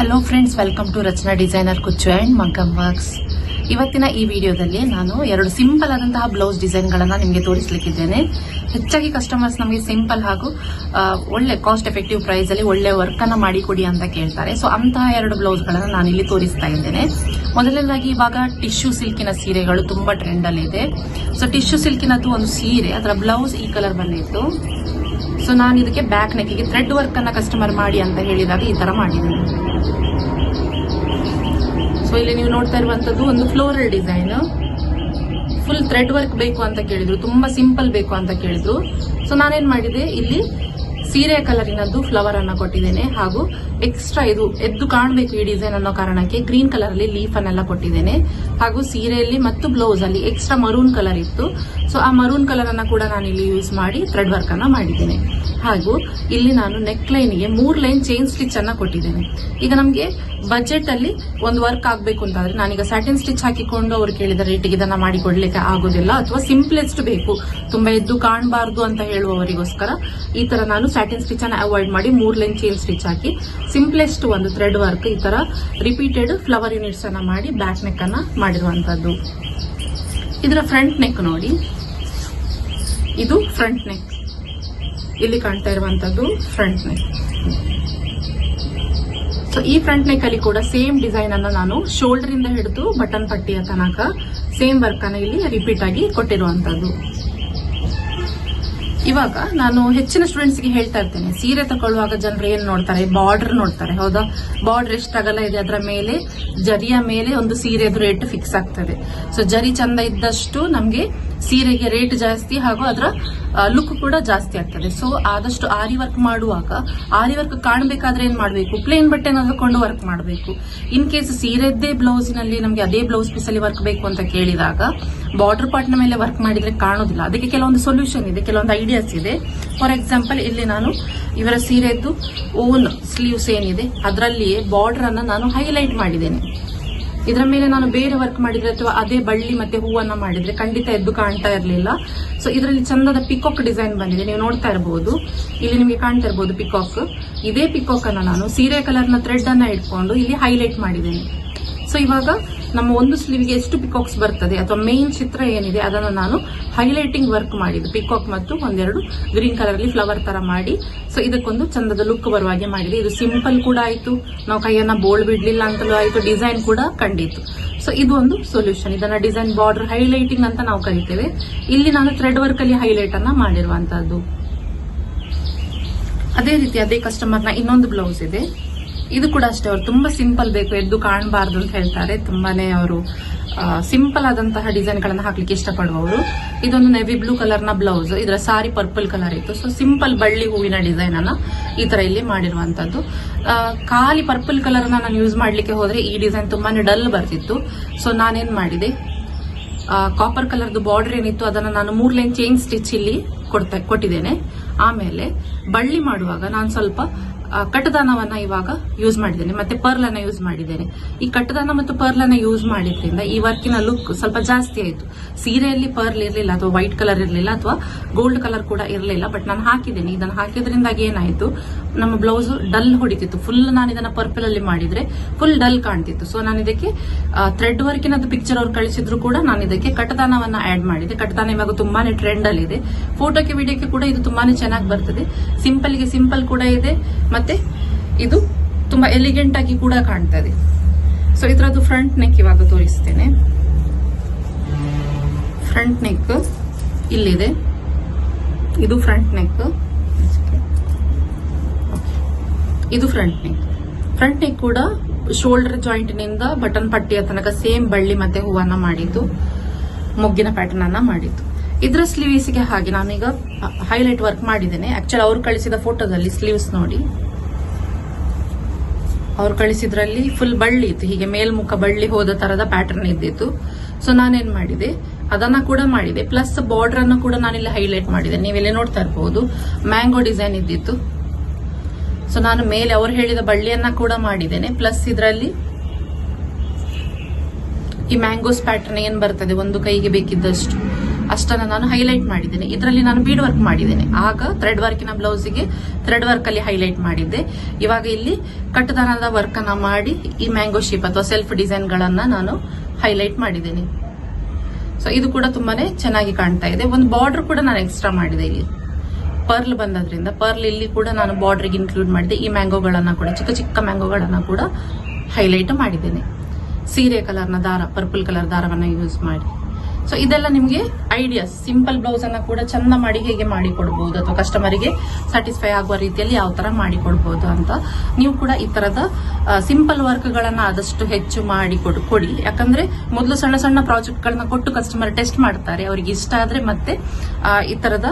Hello friends welcome to Rachana designer ಕುಚ್ಚು and ಮಂಕಮ್ works ಇವತ್ತಿನ ಈ ವಿಡಿಯೋದಲ್ಲಿ ನಾನು ಎರಡು ಸಿಂಪಲ್ ಆದಂತಹ ಬ್ಲೌಸ್ ಡಿಸೈನ್ಗಳನ್ನು ನಿಮಗೆ ತೋರಿಸಲಿಕ್ಕಿದ್ದೇನೆ. ಹೆಚ್ಚಾಗಿ ಕಸ್ಟಮರ್ಸ್ ನಮಗೆ ಸಿಂಪಲ್ ಹಾಗೂ ಒಳ್ಳೆ ಕಾಸ್ಟ್ ಎಫೆಕ್ಟಿವ್ ಪ್ರೈಸಲ್ಲಿ ಒಳ್ಳೆ ವರ್ಕನ್ನು ಮಾಡಿಕೊಡಿ ಅಂತ ಕೇಳ್ತಾರೆ. ಸೊ ಅಂತಹ ಎರಡು ಬ್ಲೌಸ್ಗಳನ್ನು ನಾನು ಇಲ್ಲಿ ತೋರಿಸ್ತಾ ಇದ್ದೇನೆ. ಮೊದಲನೇದಾಗಿ ಇವಾಗ ಟಿಶ್ಯೂ ಸಿಲ್ಕಿನ ಸೀರೆಗಳು ತುಂಬ ಟ್ರೆಂಡಲ್ಲಿದೆ ಸೊ ಟಿಶ್ಯೂ ಸಿಲ್ಕಿನದ್ದು ಒಂದು ಸೀರೆ, ಅದರ ಬ್ಲೌಸ್ ಈ ಕಲರ್ ಬಂದಿತ್ತು ಸೊ ನಾನು ಇದಕ್ಕೆ ಬ್ಯಾಕ್ ನೆಕ್ಕಿಗೆ ಥ್ರೆಡ್ ವರ್ಕನ್ನು ಕಸ್ಟಮರ್ ಮಾಡಿ ಅಂತ ಹೇಳಿದಾಗ ಈ ಥರ ಮಾಡಿದ್ದೀನಿ. ಸೊ ಇಲ್ಲಿ ನೀವು ನೋಡ್ತಾ ಇರುವಂತದ್ದು ಒಂದು floral design full thread work ಬೇಕು ಅಂತ ಕೇಳಿದ್ರು, ತುಂಬಾ ಸಿಂಪಲ್ ಬೇಕು ಅಂತ ಕೇಳಿದ್ರು. ಸೊ ನಾನೇನ್ ಮಾಡಿದೆ, ಇಲ್ಲಿ ಸೀರೆ ಕಲರಿನದ್ದು ಫ್ಲವರ್ ಅನ್ನ ಕೊಟ್ಟಿದ್ದೇನೆ ಹಾಗೂ ಎಕ್ಸ್ಟ್ರಾ ಇದು ಎದ್ದು ಕಾಣಬೇಕು ಈ ಡಿಸೈನ್ ಅನ್ನೋ ಕಾರಣಕ್ಕೆ ಗ್ರೀನ್ ಕಲರ್ ಅಲ್ಲಿ ಲೀಫ್ ಅನ್ನೆಲ್ಲ ಕೊಟ್ಟಿದ್ದೇನೆ. ಹಾಗೂ ಸೀರೆಯಲ್ಲಿ ಮತ್ತು ಬ್ಲೌಸ್ ಅಲ್ಲಿ ಎಕ್ಸ್ಟ್ರಾ ಮರೂನ್ ಕಲರ್ ಇತ್ತು. ಸೊ ಆ ಮರೂನ್ ಕಲರನ್ನು ಕೂಡ ನಾನು ಇಲ್ಲಿ ಯೂಸ್ ಮಾಡಿ ಥ್ರೆಡ್ ವರ್ಕ್ ಅನ್ನ ಮಾಡಿದ್ದೇನೆ. ಹಾಗೂ ಇಲ್ಲಿ ನಾನು ನೆಕ್ ಲೈನ್ಗೆ ಮೂರು ಲೈನ್ ಚೈನ್ ಸ್ಟಿಚ್ ಅನ್ನ ಕೊಟ್ಟಿದ್ದೇನೆ. ಈಗ ನಮಗೆ ಬಜೆಟ್ ಅಲ್ಲಿ ಒಂದು ವರ್ಕ್ ಆಗಬೇಕು ಅಂತಂದರೆ ನಾನೀಗ ಸ್ಯಾಟಿನ್ ಸ್ಟಿಚ್ ಹಾಕಿಕೊಂಡು ಅವ್ರು ಕೇಳಿದ ರೇಟಿಗೆ ಇದನ್ನ ಮಾಡಿ ಕೊಡ್ಲಿಕ್ಕೆ ಆಗೋದಿಲ್ಲ ಅಥವಾ ಸಿಂಪ್ಲೆಸ್ಟ್ ಬೇಕು. ತುಂಬಾ ಎದ್ದು ಕಾಣಬಾರ್ದು ಅಂತ ಹೇಳುವವರಿಗೋಸ್ಕರ ಈ ತರ ನಾನು ಸ್ಯಾಟಿನ್ ಸ್ಟಿಚ್ ಅನ್ನ ಅವಾಯ್ಡ್ ಮಾಡಿ ಮೂರು ಲೈನ್ ಚೈನ್ ಸ್ಟಿಚ್ ಹಾಕಿ ಸಿಂಪ್ಲೆಸ್ಟ್ ಒಂದು ಥ್ರೆಡ್ ವರ್ಕ್ ಈ ತರ ರಿಪೀಟೆಡ್ ಫ್ಲವರ್ ಯೂನಿಟ್ಸ್ ಅನ್ನ ಮಾಡಿ ಬ್ಯಾಕ್ ನೆಕ್ ಮಾಡಿರುವಂಥದ್ದು ಇದರ ಫ್ರಂಟ್ ನೆಕ್ ನೋಡಿ. ಇದು ಫ್ರಂಟ್ ನೆಕ್ ಇಲ್ಲಿ ಕಾಣ್ತಾ ಇರುವಂತದ್ದು ಫ್ರಂಟ್ ನೆಕ್ ಸೊ ಈ ಫ್ರಂಟ್ ನೆಕ್ ಅಲ್ಲಿ ಕೂಡ ಸೇಮ್ ಡಿಸೈನ್ ಅನ್ನ ನಾನು ಶೋಲ್ಡರ್ ಇಂದ ಹಿಡಿದು ಬಟನ್ ಪಟ್ಟಿಯ ತನಕ ಸೇಮ್ ವರ್ಕ್ ಅನ್ನ ಇಲ್ಲಿ ರಿಪೀಟ್ ಆಗಿ ಕೊಟ್ಟಿರುವಂತದ್ದು. ಇವಾಗ ನಾನು ಹೆಚ್ಚಿನ ಸ್ಟೂಡೆಂಟ್ಸ್ಗೆ ಹೇಳ್ತಾ ಇರ್ತೇನೆ, ಸೀರೆ ತಗೊಳ್ಳುವಾಗ ಜನರು ಏನು ನೋಡ್ತಾರೆ? ಬಾರ್ಡರ್ ನೋಡ್ತಾರೆ, ಹೌದಾ? ಬಾರ್ಡರ್ ಎಷ್ಟು ಅಗಲ ಇದೆ ಅದರ ಮೇಲೆ, ಜರಿಯ ಮೇಲೆ ಒಂದು ಸೀರೆದು ರೇಟ್ ಫಿಕ್ಸ್ ಆಗ್ತದೆ. ಸೊ ಜರಿ ಚಂದ ಇದ್ದಷ್ಟು ನಮ್ಗೆ ಸೀರೆಗೆ ರೇಟ್ ಜಾಸ್ತಿ ಹಾಗೂ ಅದರ ಲುಕ್ ಕೂಡ ಜಾಸ್ತಿ ಆಗ್ತದೆ. ಸೊ ಆದಷ್ಟು ಆರಿ ವರ್ಕ್ ಮಾಡುವಾಗ, ಆರಿ ವರ್ಕ್ ಕಾಣಬೇಕಾದ್ರೆ ಏನು ಮಾಡಬೇಕು? ಪ್ಲೇನ್ ಬಟ್ಟೆನ ಹಾಕೊಂಡು ವರ್ಕ್ ಮಾಡಬೇಕು. ಇನ್ ಕೇಸ್ ಸೀರೆದ್ದೇ ಬ್ಲೌಸಿನಲ್ಲಿ ನಮಗೆ ಅದೇ ಬ್ಲೌಸ್ ಪೀಸ್ ಅಲ್ಲಿ ವರ್ಕ್ ಬೇಕು ಅಂತ ಕೇಳಿದಾಗ ಬಾರ್ಡರ್ ಪಾರ್ಟ್ನ ಮೇಲೆ ವರ್ಕ್ ಮಾಡಿದ್ರೆ ಕಾಣೋದಿಲ್ಲ. ಅದಕ್ಕೆ ಕೆಲವೊಂದು ಸೊಲ್ಯೂಷನ್ ಇದೆ, ಕೆಲವೊಂದು ಐಡಿಯಾಸ್ ಇದೆ. ಫಾರ್ ಎಕ್ಸಾಂಪಲ್ ಇಲ್ಲಿ ನಾನು ಇವರ ಸೀರೆದ್ದು ಓನ್ ಸ್ಲೀವ್ಸ್ ಏನಿದೆ, ಅದರಲ್ಲಿಯೇ ಬಾರ್ಡರ್ ಅನ್ನ ನಾನು ಹೈಲೈಟ್ ಮಾಡಿದ್ದೇನೆ. ಇದರ ಮೇಲೆ ನಾನು ಬೇರೆ ವರ್ಕ್ ಮಾಡಿದ್ರೆ ಅಥವಾ ಅದೇ ಬಳ್ಳಿ ಮತ್ತೆ ಹೂವನ್ನ ಮಾಡಿದ್ರೆ ಖಂಡಿತ ಎದ್ದು ಕಾಣ್ತಾ ಇರಲಿಲ್ಲ. ಸೊ ಇದರಲ್ಲಿ ಚಂದದ ಪಿಕಾಕ್ ಡಿಸೈನ್ ಬಂದಿದೆ. ನೀವು ನೋಡ್ತಾ ಇರಬಹುದು ಇಲ್ಲಿ ನಿಮಗೆ ಕಾಣ್ತಾ ಇರಬಹುದು ಪಿಕಾಕ್ ಇದೇ ಪಿಕಾಕ್ ಅನ್ನ ನಾನು ಸೀರೆ ಕಲರ್ನ ಥ್ರೆಡ್ ಅನ್ನ ಇಟ್ಕೊಂಡು ಇಲ್ಲಿ ಹೈಲೈಟ್ ಮಾಡಿದ್ದೇನೆ. ಸೊ ಇವಾಗ ನಮ್ಮ ಒಂದು ಸ್ಲೀವ್ಗೆ ಎಷ್ಟು ಪಿಕಾಕ್ಸ್ ಬರ್ತದೆ ಅಥವಾ ಮೇನ್ ಚಿತ್ರ ಏನಿದೆ ಅದನ್ನು ನಾನು ಹೈಲೈಟಿಂಗ್ ವರ್ಕ್ ಮಾಡಿದ್ದು. ಪಿಕಾಕ್ ಮತ್ತು ಒಂದೆರಡು ಗ್ರೀನ್ ಕಲರ್ ಅಲ್ಲಿ ಫ್ಲವರ್ ತರ ಮಾಡಿ. ಸೊ ಇದಕ್ಕೊಂದು ಚಂದದ ಲುಕ್ ಬರುವ ಹಾಗೆ ಮಾಡಿದೆ. ಇದು ಸಿಂಪಲ್ ಕೂಡ ಆಯ್ತು. ನಾವು ಕೈಯನ್ನ ಬೋಲ್ಡ್ ಬಿಡ್ಲಿಲ್ಲ ಅಂತಲೂ ಆಯ್ತು. ಡಿಸೈನ್ ಕೂಡ ಕಂಡಿತ್ತು. ಸೊ ಇದು ಒಂದು ಸೊಲ್ಯೂಷನ್ ಇದನ್ನ ಡಿಸೈನ್ ಬಾರ್ಡರ್ ಹೈಲೈಟಿಂಗ್ ಅಂತ ನಾವು ಕರಿತೇವೆ. ಇಲ್ಲಿ ನಾನು ಥ್ರೆಡ್ ವರ್ಕ್ ಅಲ್ಲಿ ಹೈಲೈಟ್ ಅನ್ನ ಮಾಡಿರುವಂತದ್ದು ಅದೇ ರೀತಿ ಅದೇ ಕಸ್ಟಮರ್ನ ಇನ್ನೊಂದು ಬ್ಲೌಸ್ ಇದೆ. ಇದು ಕೂಡ ಅಷ್ಟೇ, ಅವರು ತುಂಬಾ ಸಿಂಪಲ್ ಬೇಕು, ಎದ್ದು ಕಾಣಬಾರ್ದು ಅಂತ ಹೇಳ್ತಾರೆ. ತುಂಬಾನೇ ಅವರು ಸಿಂಪಲ್ ಆದಂತಹ ಡಿಸೈನ್ ಗಳನ್ನ ಹಾಕ್ಲಿಕ್ಕೆ ಇಷ್ಟಪಡುವವರು. ಇದೊಂದು ನೆವಿ ಬ್ಲೂ ಕಲರ್ನ ಬ್ಲೌಸ್ ಇದರ ಸಾರಿ ಪರ್ಪಲ್ ಕಲರ್ ಇತ್ತು. ಸೊ ಸಿಂಪಲ್ ಬಳ್ಳಿ ಹೂವಿನ ಡಿಸೈನ್ ಅನ್ನ ಈ ತರ ಇಲ್ಲಿ ಮಾಡಿರುವಂತದ್ದು. ಖಾಲಿ ಪರ್ಪಲ್ ಕಲರ್ ನಾನು ಯೂಸ್ ಮಾಡ್ಲಿಕ್ಕೆ ಹೋದ್ರೆ ಈ ಡಿಸೈನ್ ತುಂಬಾನೇ ಡಲ್ ಬರ್ತಿತ್ತು. ಸೊ ನಾನೇನ್ ಮಾಡಿದೆ? ಕಾಪರ್ ಕಲರ್ದು ಬಾರ್ಡರ್ ಏನಿತ್ತು, ಅದನ್ನ ನಾನು ಮೂರ್ ಲೈನ್ ಚೈನ್ ಸ್ಟಿಚ್ ಇಲ್ಲಿ ಕೊಡ್ತಾ, ಕೊಟ್ಟಿದ್ದೇನೆ. ಆಮೇಲೆ ಬಳ್ಳಿ ಮಾಡುವಾಗ ನಾನು ಸ್ವಲ್ಪ ಕಟ್ಟದಾನವನ್ನ ಇವಾಗ ಯೂಸ್ ಮಾಡಿದ್ದೇನೆ. ಮತ್ತೆ ಪರ್ಲ್ ಅನ್ನ ಯೂಸ್ ಮಾಡಿದ್ದೇನೆ. ಈ ಕಟ್ಟದಾನ ಮತ್ತು ಪರ್ಲ್ ಅನ್ನ ಯೂಸ್ ಮಾಡಿದ್ರಿಂದ ಈ ವರ್ಕಿನ ಲುಕ್ ಸ್ವಲ್ಪ ಜಾಸ್ತಿ ಆಯಿತು. ಸೀರೆಯಲ್ಲಿ ಪರ್ಲ್ ಇರಲಿಲ್ಲ ಅಥವಾ ವೈಟ್ ಕಲರ್ ಇರಲಿಲ್ಲ ಅಥವಾ ಗೋಲ್ಡ್ ಕಲರ್ ಕೂಡ ಇರಲಿಲ್ಲ ಬಟ್ ನಾನು ಹಾಕಿದ್ದೇನೆ. ಇದನ್ನು ಹಾಕಿದ್ರಿಂದಾಗಿ ಏನಾಯ್ತು? ನಮ್ಮ ಬ್ಲೌಸ್ ಡಲ್ ಹೊಡಿತಿತ್ತು. ಫುಲ್ ನಾನು ಇದನ್ನ ಪರ್ಪಲ್ ಅಲ್ಲಿ ಮಾಡಿದ್ರೆ ಫುಲ್ ಡಲ್ ಕಾಣ್ತಿತ್ತು. ಸೊ ನಾನು ಇದಕ್ಕೆ ಥ್ರೆಡ್ ವರ್ಕಿನ ಪಿಕ್ಚರ್ ಅವ್ರು ಕಳಿಸಿದ್ರು ಕೂಡ ನಾನು ಇದಕ್ಕೆ ಕಟತಾನವನ್ನ ಆಡ್ ಮಾಡಿದೆ. ಕಟತಾನ ಇವಾಗ ತುಂಬಾನೇ ಟ್ರೆಂಡ್ ಅಲ್ಲಿ ಇದೆ. ಫೋಟೋಕ್ಕೆ ವಿಡಿಯೋಕ್ಕೆ ಕೂಡ ಇದು ತುಂಬಾನೇ ಚೆನ್ನಾಗಿ ಬರ್ತದೆ. ಸಿಂಪಲ್ಗೆ ಸಿಂಪಲ್ ಕೂಡ ಇದೆ. ಮತ್ತೆ ಇದು ತುಂಬಾ ಎಲಿಗೆಂಟ್ ಆಗಿ ಕೂಡ ಕಾಣ್ತದೆ ಸೊ ಇದರದ್ದು ಫ್ರಂಟ್ ನೆಕ್ ಇವಾಗ ತೋರಿಸ್ತೇನೆ. ಫ್ರಂಟ್ ನೆಕ್ ಇಲ್ಲಿದೆ. ಇದು ಫ್ರಂಟ್ ನೆಕ್ ಇದು ಫ್ರಂಟ್ ನೆಕ್ ಫ್ರಂಟ್ ನೆಕ್ ಕೂಡ ಶೋಲ್ಡರ್ ಜಾಯಿಂಟ್ನಿಂದ ಬಟನ್ ಪಟ್ಟಿಯ ತನಕ ಸೇಮ್ ಬಳ್ಳಿ ಮತ್ತೆ ಹೂವನ್ನ ಮಾಡಿದ್ದು, ಮೊಗ್ಗಿನ ಪ್ಯಾಟರ್ನ್ ಅನ್ನ ಮಾಡಿದ್ದು. ಇದರ ಸ್ಲೀವ್ಸ್ಗೆ ಹಾಗೆ ನಾನೀಗ ಹೈಲೈಟ್ ವರ್ಕ್ ಮಾಡಿದ್ದೇನೆ. ಆಕ್ಚುಲಿ ಅವ್ರು ಕಳಿಸಿದ ಫೋಟೋದಲ್ಲಿ ಸ್ಲೀವ್ಸ್ ನೋಡಿ. ಅವ್ರು ಕಳಿಸಿದ್ರಲ್ಲಿ ಫುಲ್ ಬಳ್ಳಿ ಇತ್ತು. ಹೀಗೆ ಮೇಲ್ಮುಖ ಬಳ್ಳಿ ಹೋದ ತರದ ಪ್ಯಾಟರ್ನ್ ಇದ್ದಿತ್ತು. ಸೊ ನಾನೇನ್ ಮಾಡಿದೆ? ಅದನ್ನ ಕೂಡ ಮಾಡಿದೆ. ಪ್ಲಸ್ ಬಾರ್ಡರ್ ಅನ್ನು ಕೂಡ ನಾನಿಲ್ಲಿ ಹೈಲೈಟ್ ಮಾಡಿದೆ. ನೀವೆಲ್ಲ ನೋಡ್ತಾ ಇರಬಹುದು ಮ್ಯಾಂಗೋ ಡಿಸೈನ್ ಇದ್ದಿತ್ತು. ಸೊ ನಾನು ಮೇಲೆ ಅವ್ರು ಹೇಳಿದ ಬಳ್ಳಿಯನ್ನ ಕೂಡ ಮಾಡಿದ್ದೇನೆ. ಪ್ಲಸ್ ಇದರಲ್ಲಿ ಈ ಮ್ಯಾಂಗೋಸ್ ಪ್ಯಾಟರ್ನ್ ಏನ್ ಬರ್ತದೆ? ಒಂದು ಕೈಗೆ ಬೇಕಿದ್ದಷ್ಟು. ಅಷ್ಟನ್ನು ನಾನು ಹೈಲೈಟ್ ಮಾಡಿದ್ದೇನೆ. ಇದರಲ್ಲಿ ನಾನು ಬೀಡ್ ವರ್ಕ್ ಮಾಡಿದ್ದೇನೆ. ಆಗ ಥ್ರೆಡ್ ವರ್ಕಿನ ಬ್ಲೌಸಿಗೆ ಥ್ರೆಡ್ ವರ್ಕ್ ಅಲ್ಲಿ ಹೈಲೈಟ್ ಮಾಡಿದ್ದೆ. ಇವಾಗ ಇಲ್ಲಿ ಕಟ್ಟುದನದ ವರ್ಕನ್ನು ಮಾಡಿ ಈ ಮ್ಯಾಂಗೋ ಶೇಪ್ ಅಥವಾ ಸೆಲ್ಫ್ ಡಿಸೈನ್ ಗಳನ್ನ ನಾನು ಹೈಲೈಟ್ ಮಾಡಿದ್ದೇನೆ. ಸೊ ಇದು ಕೂಡ ತುಂಬಾನೇ ಚೆನ್ನಾಗಿ ಕಾಣ್ತಾ ಇದೆ. ಒಂದು ಬಾರ್ಡರ್ ಕೂಡ ನಾನು ಎಕ್ಸ್ಟ್ರಾ ಮಾಡಿದೆ ಇಲ್ಲಿ. ಪರ್ಲ್ ಬಂದದ್ರಿಂದ ಪರ್ಲ್ ಇಲ್ಲಿ ಕೂಡ ನಾನು ಬಾರ್ಡ್ರಿಗೆ ಇನ್ಕ್ಲೂಡ್ ಮಾಡಿದೆ. ಈ ಮ್ಯಾಂಗೋಗಳನ್ನ ಕೂಡ, ಚಿಕ್ಕ ಚಿಕ್ಕ ಮ್ಯಾಂಗೋಗಳನ್ನ ಕೂಡ ಹೈಲೈಟ್ ಮಾಡಿದ್ದೇನೆ. ಸೀರೆ ಕಲರ್ನ ದಾರ ಪರ್ಪಲ್ ಕಲರ್ ದಾರವನ್ನು ಯೂಸ್ ಮಾಡಿ. ಸೊ ಇದೆಲ್ಲ ನಿಮಗೆ ಐಡಿಯಾಸ್ ಸಿಂಪಲ್ ಬ್ಲೌಸ್ ಅನ್ನ ಕೂಡ ಚಂದ ಮಾಡಿ ಹೇಗೆ ಮಾಡಿ ಕೊಡಬಹುದು ಅಥವಾ ಕಸ್ಟಮರಿಗೆ ಸ್ಯಾಟಿಸ್ಫೈ ಆಗುವ ರೀತಿಯಲ್ಲಿ ಯಾವ ತರ ಮಾಡಿ ಕೊಡಬಹುದು ಅಂತ. ನೀವು ಕೂಡ ಈ ತರದ ಸಿಂಪಲ್ ವರ್ಕ್ ಗಳನ್ನ ಆದಷ್ಟು ಹೆಚ್ಚು ಮಾಡಿ ಕೊಡು, ಕೊಡಿ. ಯಾಕಂದ್ರೆ ಮೊದಲು ಸಣ್ಣ ಸಣ್ಣ ಪ್ರಾಜೆಕ್ಟ್ ಗಳನ್ನ ಕೊಟ್ಟು ಕಸ್ಟಮರ್ ಟೆಸ್ಟ್ ಮಾಡ್ತಾರೆ. ಅವರಿಗೆ ಇಷ್ಟ ಆದ್ರೆ ಮತ್ತೆ ಈ ತರದ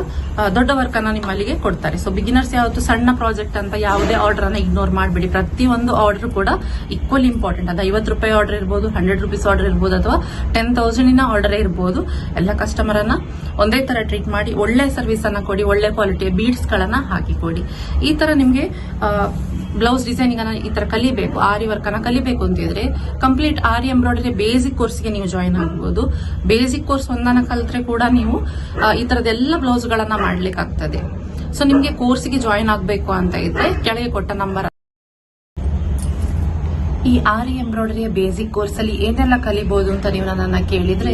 ದೊಡ್ಡ ವರ್ಕ್ ಅನ್ನ ನಿಮ್ಮಲ್ಲಿಗೆ ಕೊಡ್ತಾರೆ. ಸೊ ಬಿಗಿನರ್ಸ್ ಯಾವತ್ತು ಸಣ್ಣ ಪ್ರಾಜೆಕ್ಟ್ ಅಂತ ಯಾವುದೇ ಆರ್ಡರ್ ಅನ್ನ ಇಗ್ನೋರ್ ಮಾಡಬೇಡಿ. ಪ್ರತಿಯೊಂದು ಆರ್ಡರ್ ಕೂಡ ಈಕ್ವಲ್ ಇಂಪಾರ್ಟೆಂಟ್ ಅದು ಐವತ್ತು ರೂಪಾಯಿ ಆರ್ಡರ್ ಇರ್ಬೋದು ಹಂಡ್ರೆಡ್ ರುಪೀಸ್ ಆರ್ಡರ್ ಇರ್ಬೋದು ಅಥವಾ ಟೆನ್ ತೌಸಂಡಿನ ಆರ್ಡರ್ ಇರ್ಬೋದು. ಎಲ್ಲ ಕಸ್ಟಮರ್ ಅನ್ನ ಒಂದೇ ತರ ಟ್ರೀಟ್ ಮಾಡಿ ಒಳ್ಳೆ ಸರ್ವಿಸ್ ಅನ್ನ ಕೊಡಿ, ಒಳ್ಳೆ ಕ್ವಾಲಿಟಿಯ ಬೀಡ್ಸ್ ಗಳನ್ನ ಹಾಕಿ ಕೊಡಿ. ಈ ತರ ನಿಮ್ಗೆ ಬ್ಲೌಸ್ ಡಿಸೈನಿಂಗ್ ಅನ್ನ ಈ ತರ ಕಲಿಬೇಕು, ಆರಿ ವರ್ಕ್ ಅನ್ನ ಕಲಿಬೇಕು ಅಂತಿದ್ರೆ ಕಂಪ್ಲೀಟ್ ಆರಿ ಎಂಬ್ರಾಯ್ಡರಿ ಬೇಸಿಕ್ ಕೋರ್ಸ್ಗೆ ನೀವು ಜಾಯಿನ್ ಆಗಬಹುದು ಬೇಸಿಕ್ ಕೋರ್ಸ್ ಒಂದನ್ನ ಕಲಿತ್ರೆ ಕೂಡ ನೀವು ಈ ಗಳನ್ನ ಮಾಡ್ಲಿಕ್ಕೆ ಆಗ್ತದೆ. ಸೊ ನಿಮ್ಗೆ ಕೋರ್ಸ್ಗೆ ಜಾಯಿನ್ ಆಗಬೇಕು ಅಂತ ಇದ್ರೆ ಕೆಳಗೆ ಕೊಟ್ಟ ನಂಬರ್ ಈ ಆರಿ ಎಂಬ್ರಾಯ್ಡರಿಯ ಬೇಸಿಕ್ ಕೋರ್ಸ್ ಅಲ್ಲಿ ಏನೆಲ್ಲ ಕಲಿಬಹುದು ಅಂತ ನೀವು ನನ್ನನ್ನ ಕೇಳಿದ್ರೆ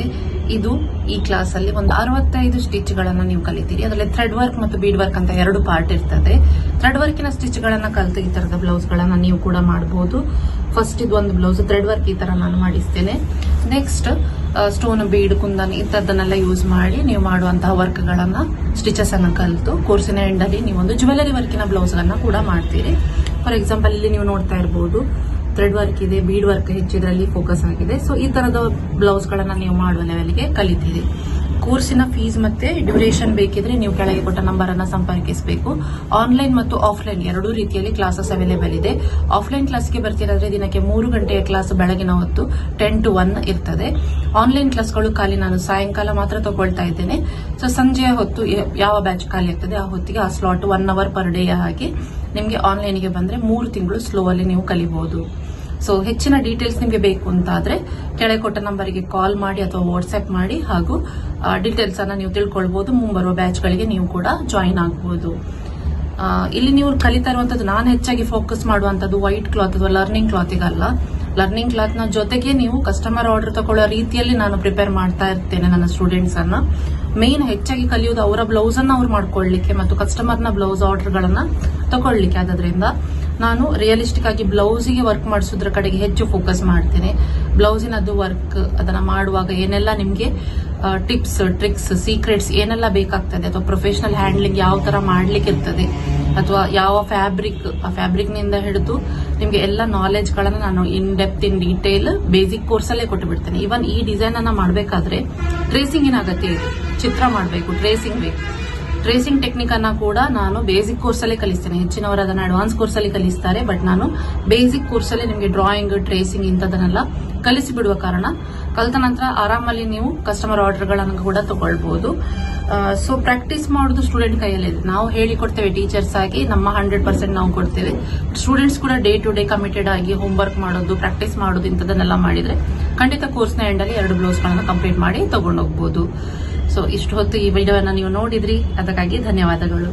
ಇದು ಈ ಕ್ಲಾಸ್ ಅಲ್ಲಿ ಒಂದು ಅರವತ್ತೈದು ಸ್ಟಿಚ್ ಗಳನ್ನ ನೀವು ಕಲಿತೀರಿ. ಅದರಲ್ಲಿ ಥ್ರೆಡ್ ವರ್ಕ್ ಮತ್ತು ಬೀಡ್ ವರ್ಕ್ ಅಂತ ಎರಡು ಪಾರ್ಟ್ ಇರ್ತದೆ. ಥ್ರೆಡ್ ವರ್ಕಿನ ಸ್ಟಿಚ್ ಗಳನ್ನ ಕಲಿತು ಈ ತರದ ಬ್ಲೌಸ್ ಗಳನ್ನ ನೀವು ಕೂಡ ಮಾಡಬಹುದು ಫಸ್ಟ್ ಇದು ಒಂದು ಬ್ಲೌಸ್ ಥ್ರೆಡ್ ವರ್ಕ್ ಈ ತರ ನಾನು ಮಾಡಿಸ್ತೇನೆ. ನೆಕ್ಸ್ಟ್ ಸ್ಟೋನ್ ಬೀಡ್ ಕುಂದನ್ ಇಂಥದ್ದನ್ನೆಲ್ಲ ಯೂಸ್ ಮಾಡಿ ನೀವು ಮಾಡುವಂತಹ ವರ್ಕ್ ಗಳನ್ನ ಸ್ಟಿಚಸ್ ಅನ್ನ ಕಲಿತು ಕೋರ್ಸಿನ ಎಂಡ್ ಅಲ್ಲಿ ನೀವು ಒಂದು ಜ್ಯುವೆಲರಿ ವರ್ಕಿನ ಬ್ಲೌಸ್ ಗಳನ್ನ ಕೂಡ ಮಾಡ್ತೀರಿ. ಫಾರ್ ಎಕ್ಸಾಂಪಲ್ ಇಲ್ಲಿ ನೀವು ನೋಡ್ತಾ ಇರಬಹುದು ಥ್ರೆಡ್ ವರ್ಕ್ ಇದೆ ಬೀಡ್ ವರ್ಕ್ ಹೆಚ್ಚಿದ್ರಲ್ಲಿ ಫೋಕಸ್ ಆಗಿದೆ. ಸೊ ಈ ತರದ ಬ್ಲೌಸ್ಗಳನ್ನು ನೀವು ಮಾಡುವ ಲೆವೆಲ್ಗೆ ಕಲಿತೀರಿ. ಕೋರ್ಸಿನ ಫೀಸ್ ಮತ್ತೆ ಡ್ಯೂರೇಷನ್ ಬೇಕಿದ್ರೆ ನೀವು ಕೆಳಗೆ ಕೊಟ್ಟ ನಂಬರ್ ಅನ್ನ ಸಂಪರ್ಕಿಸಬೇಕು. ಆನ್ಲೈನ್ ಮತ್ತು ಆಫ್ಲೈನ್ ಎರಡೂ ರೀತಿಯಲ್ಲಿ ಕ್ಲಾಸಸ್ ಅವೈಲೇಬಲ್ ಇದೆ. ಆಫ್ಲೈನ್ ಕ್ಲಾಸ್ಗೆ ಬರ್ತಿರಾದ್ರೆ ದಿನಕ್ಕೆ ಮೂರು ಗಂಟೆಯ ಕ್ಲಾಸ್ ಬೆಳಗಿನ ಹೊತ್ತು ಟೆನ್ ಟು ಒನ್ ಇರ್ತದೆ. ಆನ್ಲೈನ್ ಕ್ಲಾಸ್ಗಳು ಖಾಲಿ ನಾನು ಸಾಯಂಕಾಲ ಮಾತ್ರ ತಗೊಳ್ತಾ ಇದ್ದೇನೆ. ಸೊ ಸಂಜೆಯ ಹೊತ್ತು ಯಾವ ಬ್ಯಾಚ್ ಖಾಲಿ ಆಗ್ತದೆ, ಆ ಹೊತ್ತಿಗೆ ಆ slot one hour per day ಹಾಗೆ ನಿಮಗೆ ಆನ್ಲೈನ್ಗೆ ಬಂದರೆ ಮೂರು ತಿಂಗಳು ಸ್ಲೋ ಅಲ್ಲಿ ನೀವು ಕಲಿಬಹುದು ಸೊ ಹೆಚ್ಚಿನ ಡೀಟೇಲ್ಸ್ ನಿಮಗೆ ಬೇಕು ಅಂತ ಆದ್ರೆ ಕೆಳಗೆ ಕೊಟ್ಟ ನಂಬರಿಗೆ ಕಾಲ್ ಮಾಡಿ ಅಥವಾ ವಾಟ್ಸ್ಆಪ್ ಮಾಡಿ ಹಾಗೂ ಡೀಟೇಲ್ಸ್ ಅನ್ನ ನೀವು ತಿಳ್ಕೊಳ್ಬಹುದು ಮುಂಬರುವ ಬ್ಯಾಚ್ ಗಳಿಗೆ ನೀವು ಕೂಡ ಜಾಯಿನ್ ಆಗಬಹುದು ಇಲ್ಲಿ ನೀವು ಕಲಿತಾ ಇರುವಂತದ್ದು ನಾನು ಹೆಚ್ಚಾಗಿ ಫೋಕಸ್ ಮಾಡುವಂತದ್ದು ವೈಟ್ ಕ್ಲಾತ್ ಅಥವಾ ಲರ್ನಿಂಗ್ ಕ್ಲಾತಿಗಲ್ಲ ಲರ್ನಿಂಗ್ ಕ್ಲಾತ್ನ ಜೊತೆಗೆ ನೀವು ಕಸ್ಟಮರ್ ಆರ್ಡರ್ ತಗೊಳ್ಳೋ ರೀತಿಯಲ್ಲಿ ನಾನು ಪ್ರಿಪೇರ್ ಮಾಡ್ತಾ ಇರ್ತೇನೆ ನನ್ನ ಸ್ಟೂಡೆಂಟ್ಸ್ ಅನ್ನ. ಮೇನ್ ಹೆಚ್ಚಾಗಿ ಕಲಿಯೋದು ಅವರ ಬ್ಲೌಸ್ ಅನ್ನ ಅವ್ರು ಮಾಡ್ಕೊಳ್ಳಿಕ್ಕೆ ಮತ್ತು ಕಸ್ಟಮರ್ನ ಬ್ಲೌಸ್ ಆರ್ಡರ್ ಗಳನ್ನ ತಗೊಳ್ಳಿಕ್ಕೆ ಆದ್ರಿಂದ ನಾನು ರಿಯಲಿಸ್ಟಿಕ್ ಆಗಿ ಬ್ಲೌಸಿಗೆ ವರ್ಕ್ ಮಾಡಿಸೋದ್ರ ಕಡೆಗೆ ಹೆಚ್ಚು ಫೋಕಸ್ ಮಾಡ್ತೇನೆ. ಬ್ಲೌಸಿನದ್ದು ವರ್ಕ್ ಅದನ್ನ ಮಾಡುವಾಗ ಏನೆಲ್ಲ ನಿಮಗೆ ಟಿಪ್ಸ್ ಟ್ರಿಕ್ಸ್ ಸೀಕ್ರೆಟ್ಸ್ ಏನೆಲ್ಲ ಬೇಕಾಗ್ತದೆ? ಅಥವಾ ಪ್ರೊಫೆಷನಲ್ ಹ್ಯಾಂಡ್ಲಿಂಗ್ ಯಾವ ತರ ಮಾಡ್ಲಿಕ್ಕೆ ಇರ್ತದೆ? ಅಥವಾ ಯಾವ ಫ್ಯಾಬ್ರಿಕ್ ಆ ಫ್ಯಾಬ್ರಿಕ್ನಿಂದ ಹಿಡಿದು ನಿಮಗೆ ಎಲ್ಲ ನಾಲೆಜ್ಗಳನ್ನು ನಾನು in depth in detail basic ಕೋರ್ಸಲ್ಲೇ ಕೊಟ್ಟು ಬಿಡ್ತೇನೆ ಇವನ್ ಈ ಡಿಸೈನ್ ಅನ್ನ ಮಾಡಬೇಕಾದ್ರೆ ಟ್ರೇಸಿಂಗ್ ಇದೆ. ಚಿತ್ರ ಮಾಡಬೇಕು ಟ್ರೇಸಿಂಗ್ ಬೇಕು. ಟ್ರೇಸಿಂಗ್ ಟೆಕ್ನಿಕ್ ಅನ್ನ ಕೂಡ ನಾನು ಬೇಸಿಕ್ ಕೋರ್ಸ್ ಅಲ್ಲಿ ಕಲಿಸ್ತೇನೆ. ಹೆಚ್ಚಿನವರು ಅದನ್ನ ಅಡ್ವಾನ್ಸ್ ಕೋರ್ಸ್ ಅಲ್ಲಿ ಕಲಿಸ್ತಾರೆ ಬಟ್ ನಾನು ಬೇಸಿಕ್ ಕೋರ್ಸ್ ಅಲ್ಲಿ ನಿಮಗೆ ಡ್ರಾಯಿಂಗ್ ಟ್ರೇಸಿಂಗ್ ಇಂಥದನ್ನೆಲ್ಲ ಕಲಿಸಿ ಬಿಡುವ ಕಾರಣ ಕಲಿತ ನಂತರ ಆರಾಮಲ್ಲಿ ನೀವು ಕಸ್ಟಮರ್ ಆರ್ಡರ್ಗಳನ್ನು ಕೂಡ ತಗೊಳ್ಬಹುದು ಸೊ ಪ್ರಾಕ್ಟೀಸ್ ಮಾಡೋದು ಸ್ಟೂಡೆಂಟ್ ಕೈಯಲ್ಲಿದೆ ನಾವು ಹೇಳಿಕೊಡ್ತೇವೆ ಟೀಚರ್ಸ್ ಆಗಿ ನಮ್ಮ ಹಂಡ್ರೆಡ್ ಪರ್ಸೆಂಟ್ ನಾವು ಕೊಡ್ತೇವೆ. ಸ್ಟೂಡೆಂಟ್ಸ್ ಕೂಡ ಡೇ ಟು ಡೇ ಕಮಿಟೆಡ್ ಆಗಿ ಹೋಮ್ ವರ್ಕ್ ಮಾಡೋದು ಪ್ರಾಕ್ಟೀಸ್ ಮಾಡೋದು ಇಂಥದನ್ನೆಲ್ಲ ಮಾಡಿದ್ರೆ ಖಂಡಿತ ಕೋರ್ಸ್ನ ಎಂಡಲ್ಲಿ ಎರಡು ಬ್ಲೌಸ್ಗಳನ್ನು ಕಂಪ್ಲೀಟ್ ಮಾಡಿ ತಗೊಂಡೋಗ್ಬೋದು. ಸೊ ಇಷ್ಟು ಹೊತ್ತು ಈ ವಿಡಿಯೋವನ್ನು ನೀವು ನೋಡಿದ್ರಿ. ಅದಕ್ಕಾಗಿ ಧನ್ಯವಾದಗಳು.